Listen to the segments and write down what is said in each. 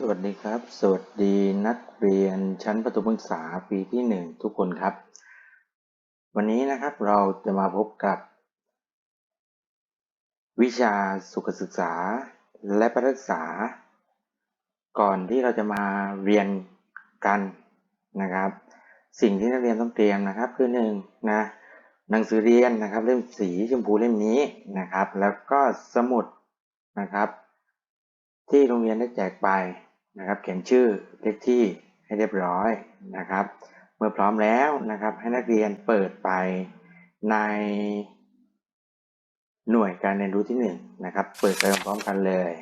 สวัสดีครับ สวัสดีนักเรียนชั้นประถมศึกษาปีที่หนึ่งทุกคนครับ วันนี้นะครับเราจะมาพบกับ วิชาสุขศึกษาและประศึกษา ก่อนที่เราจะมาเรียนกันนะครับ สิ่งที่นักเรียนต้องเตรียมนะครับ คือหนึ่งนะหนังสือเรียนนะครับ เล่มสีชมพูเล่มนี้นะครับ แล้วก็สมุดนะครับที่โรงเรียนได้แจกไป นะครับเขียนชื่อเลขที่ให้เรียบร้อยนะครับ เมื่อพร้อมแล้วนะครับ ให้นักเรียนเปิดไปในหน่วยการเรียนรู้ที่หนึ่งนะครับ เปิดไปพร้อมกันเลย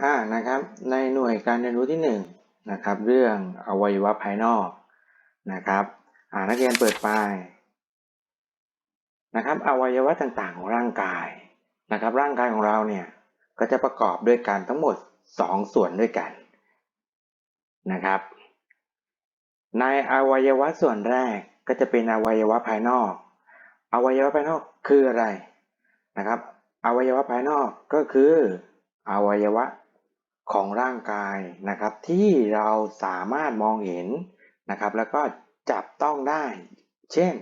อ่านะครับ ในหน่วยการเรียนรู้ที่หนึ่งนะครับ เรื่องอวัยวะภายนอกนะครับ นักเรียนเปิดไปนะครับอวัยวะต่างๆของร่างกายนะครับ ร่างกายของเราเนี่ยก็จะประกอบด้วยกันทั้งหมด 2 ส่วนด้วยกันนะครับ ในอวัยวะส่วนแรกก็จะเป็นอวัยวะภายนอก อวัยวะภายนอกคืออะไรนะครับ อวัยวะภายนอกก็คืออวัยวะของร่างกายนะครับ ที่เราสามารถมองเห็นนะครับ แล้วก็ จับต้องได้ เช่น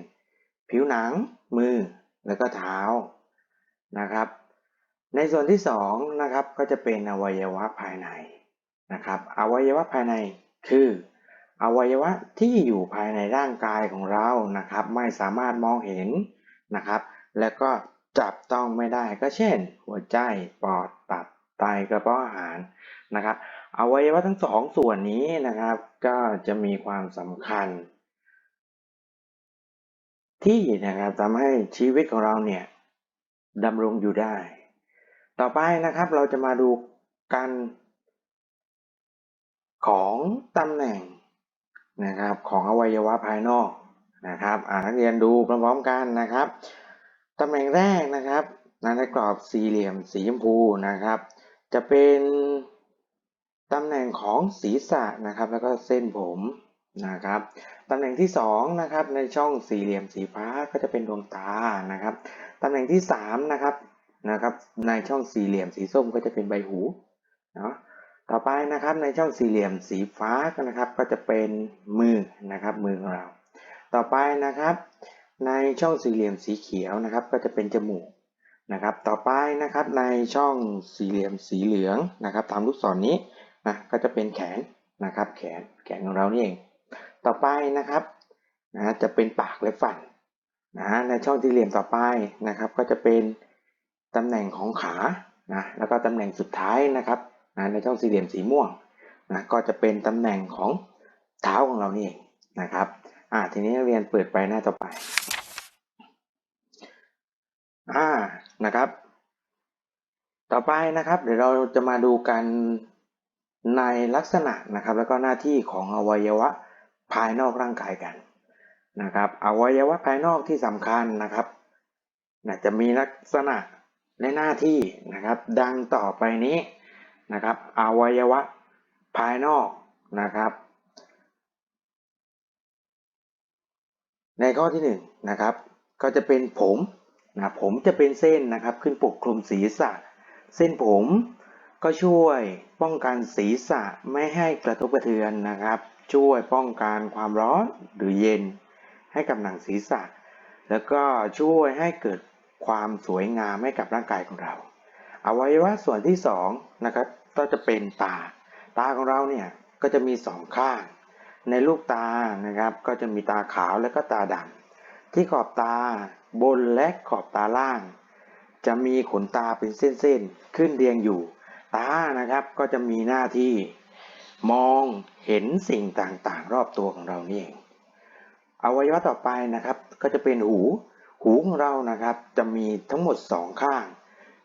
ผิวหนัง มือ แล้วก็เท้านะครับ ในส่วนที่2นะครับก็จะเป็นอวัยวะภายในนะครับ อวัยวะภายในคือ อวัยวะที่อยู่ภายในร่างกายของเรานะครับ ไม่สามารถมองเห็นนะครับ แล้วก็จับต้องไม่ได้ก็เช่น หัวใจปอดตับไตกระเพาะอาหารนะครับอวัยวะทั้งสองส่วนนี้นะครับ ก็จะมีความสำคัญ ที่นะครับทำให้ชีวิตของเราเนี่ยดำรงอยู่ได้ ต่อไปนะครับเราจะมาดูกันของตำแหน่งนะครับของอวัยวะภายนอกนะครับนักเรียนดูพร้อมๆกันนะครับตำแหน่งแรกนะครับในกรอบสี่เหลี่ยมสีชมพูนะครับ จะเป็นตำแหน่งของศีรษะนะครับ แล้วก็เส้นผม นะครับตำแหน่งที่2นะครับในช่องสี่เหลี่ยมสีฟ้าก็จะเป็นดวงตานะครับตำแหน่งที่3นะครับนะครับในช่องสี่เหลี่ยมสีส้มก็จะเป็นใบหูเนาะต่อไปนะครับในช่องสี่เหลี่ยมสีฟ้านะครับ ก็จะเป็นมือนะครับมือของเรา ต่อไปนะครับ ในช่องสี่เหลี่ยมสีเขียวนะครับ ก็จะเป็นจมูกนะครับ ต่อไปนะครับในช่องสี่เหลี่ยมสีเหลืองนะครับ ตามลูกศรนนี้นะก็จะเป็นแขนนะครับ แขนแขนของเรานี่เอง ต่อไปนะครับนะจะเป็นปากและฟันนะในช่องสี่เหลี่ยมต่อไปนะครับ ก็จะเป็นตำแหน่งของขานะแล้วก็ตำแหน่งสุดท้ายนะครับนะในช่องสี่เหลี่ยมสีม่วงนะก็จะเป็นตำแหน่งของเท้าของเรานี่เองนะครับอ่าทีนี้เรียนเปิดไปหน้าต่อไปอ่านะครับ ต่อไปนะครับ เดี๋ยวเราจะมาดูกันในลักษณะนะครับ แล้วก็หน้าที่ของอวัยวะ ภายนอกร่างกายกันนะครับอวัยวะภายนอกที่สำคัญนะครับนะจะมีลักษณะและหน้าที่นะครับ ดังต่อไปนี้นะครับอวัยวะภายนอกนะครับ ในข้อที่1นนะครับ ก็จะเป็นผมนะผมจะเป็นเส้นนะครับ ขึ้นปกคลุมศีรษะ เส้นผมก็ช่วยป้องกันศีรษะไม่ให้กระทบกระเทือนนะครับ ช่วยป้องกันความร้อนหรือเย็น ให้กับหนังศีรษะ แล้วก็ช่วยให้เกิดความสวยงามให้กับร่างกายของเราอวัยวะส่วนที่2นะครับก็จะเป็นตา ตาของเราเนี่ยก็จะมีสองข้าง ในลูกตานะครับก็จะมีตาขาวและก็ตาดำที่ขอบตาบนและขอบตาล่าง จะมีขนตาเป็นเส้นๆขึ้นเรียงอยู่ ตานะครับก็จะมีหน้าที่ มองเห็นสิ่งต่างๆ รอบตัวของเรานี่เอง อวัยวะต่อไปนะครับ ก็จะเป็นหู หูของเรานะครับจะมีทั้งหมดสองข้าง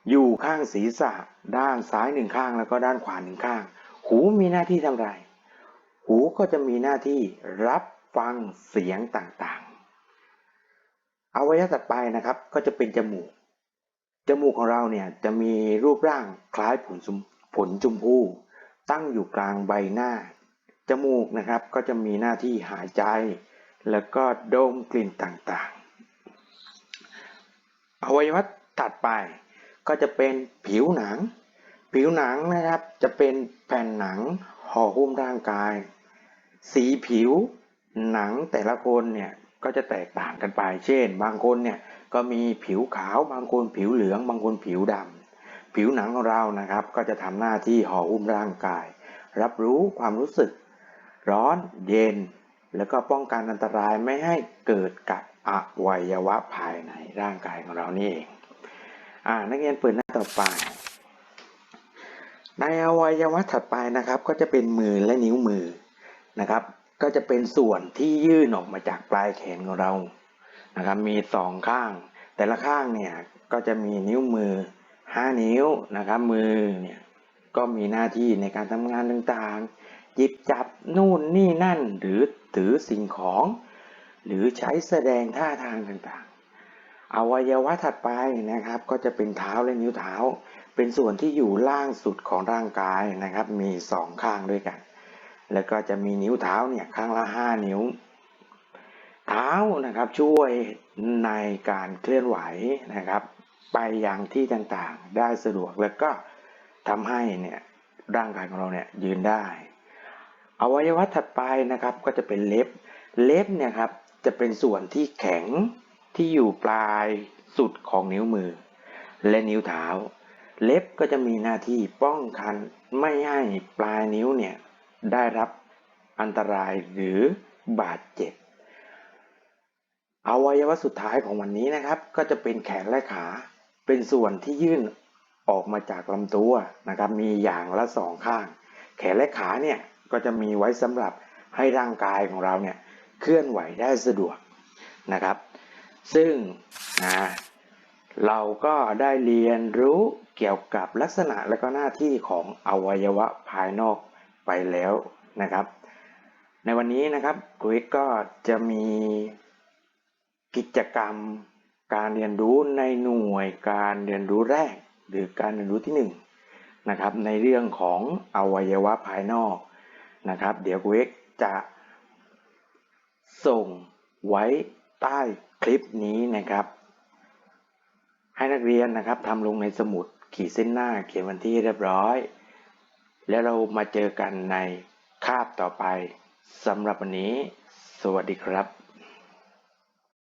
อยู่ข้างศีรษะ ด้านซ้ายหนึ่งข้างแล้วก็ด้านขวาหนึ่งข้าง หูมีหน้าที่ทำไรหูก็จะมีหน้าที่รับฟังเสียงต่างๆ อวัยวะต่อไปนะครับก็จะเป็นจมูก จมูกของเราเนี่ยจะมีรูปร่างคล้ายผลผลจุมพู่ ตั้งอยู่กลางใบหน้า จมูกนะครับก็จะมีหน้าที่หายใจ แล้วก็ดมกลิ่นต่างๆ อวัยวะถัดไปก็จะเป็นผิวหนัง ผิวหนังนะครับจะเป็นแผ่นหนังห่อหุ้มร่างกาย สีผิวหนังแต่ละคนเนี่ยก็จะแตกต่างกันไป เช่น บางคนเนี่ยก็มีผิวขาว บางคนผิวเหลือง บางคนผิวดำ ผิวหนังของเรานะครับ ก็จะทำหน้าที่ห่อหุ้มร่างกาย รับรู้ความรู้สึก ร้อนเย็น แล้วก็ป้องกันอันตรายไม่ให้เกิดกับอวัยวะภายในร่างกายของเรานี่เองอ่านักเรียนเปิดหน้าต่อไป ในอวัยวะถัดไปนะครับ ก็จะเป็นมือและนิ้วมือนะครับ ก็จะเป็นส่วนที่ยื่นออกมาจากปลายแขนของเรานะครับ มีสองข้าง แต่ละข้างเนี่ยก็จะมีนิ้วมือ 5 นิ้วนะครับมือเนี่ยก็มีหน้าที่ในการทำงานต่างๆ หยิบจับนู่นนี่นั่นหรือถือสิ่งของ หรือใช้แสดงท่าทางต่างๆ อวัยวะถัดไปนะครับก็จะเป็นเท้าและนิ้วเท้า เป็นส่วนที่อยู่ล่างสุดของร่างกายนะครับ มีสองข้างด้วยกัน แล้วก็จะมีนิ้วเท้าเนี่ยข้างละ 5 นิ้ว เท้านะครับช่วยในการเคลื่อนไหวนะครับ ไปอยังที่ต่างๆ ได้สะดวกแล้วก็ทำให้เนี่ยร่างกายของเราเนี่ยยืนได้ อวัยวะถัดไปนะครับก็จะเป็นเล็บ เล็บเนี่ยครับจะเป็นส่วนที่แข็งที่อยู่ปลายสุดของนิ้วมือ และนิ้วเท้า เล็บก็จะมีหน้าที่ป้องกันไม่ให้ปลายนิ้วเนี่ยได้รับอันตรายหรือบาดเจ็บ อวัยวะสุดท้ายของวันนี้นะครับ ก็จะเป็นแขนและขา เป็นส่วนที่ยื่นออกมาจากลำตัวนะครับ มีอย่างละสองข้าง แขนและขาเนี่ยก็จะมีไว้สำหรับให้ร่างกายของเราเนี่ยเคลื่อนไหวได้สะดวกนะครับ ซึ่งนะเราก็ได้เรียนรู้เกี่ยวกับลักษณะและก็หน้าที่ของอวัยวะภายนอกไปแล้วนะครับ ในวันนี้นะครับครูเอกก็จะมีกิจกรรม การเรียนรู้ในหน่วยการเรียนรู้แรก หรือการเรียนรู้ที่1นงนะครับในเรื่องของอวัยวะภายนอกนะครับ เดี๋ยวครูเอกจะส่งไว้ใต้คลิปนี้นะครับ ให้นักเรียนนะครับทำลงในสมุดขีดเส้นหน้าเขียนวันที่เรียบร้อย แล้วเรามาเจอกันในคาบต่อไปสำหรับวันนี้ สวัสดีครับ